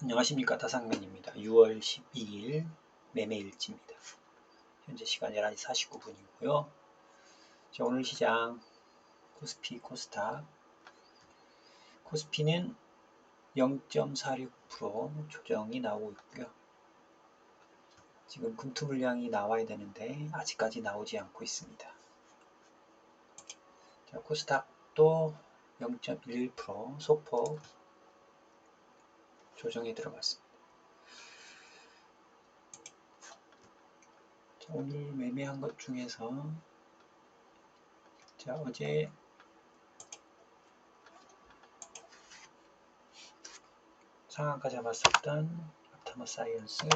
안녕하십니까 다상면입니다. 6월 12일 매매일지입니다. 현재 시간 11시 49분이고요. 자, 오늘 시장 코스피 코스닥 코스피는 0.46% 조정이 나오고 있고요. 지금 금투 물량이 나와야 되는데 아직까지 나오지 않고 있습니다. 자, 코스닥도 0.11% 소폭 조정에 들어갔습니다. 자, 오늘 매매한 것 중에서 자 어제 상한가 잡았었던 아타마 사이언스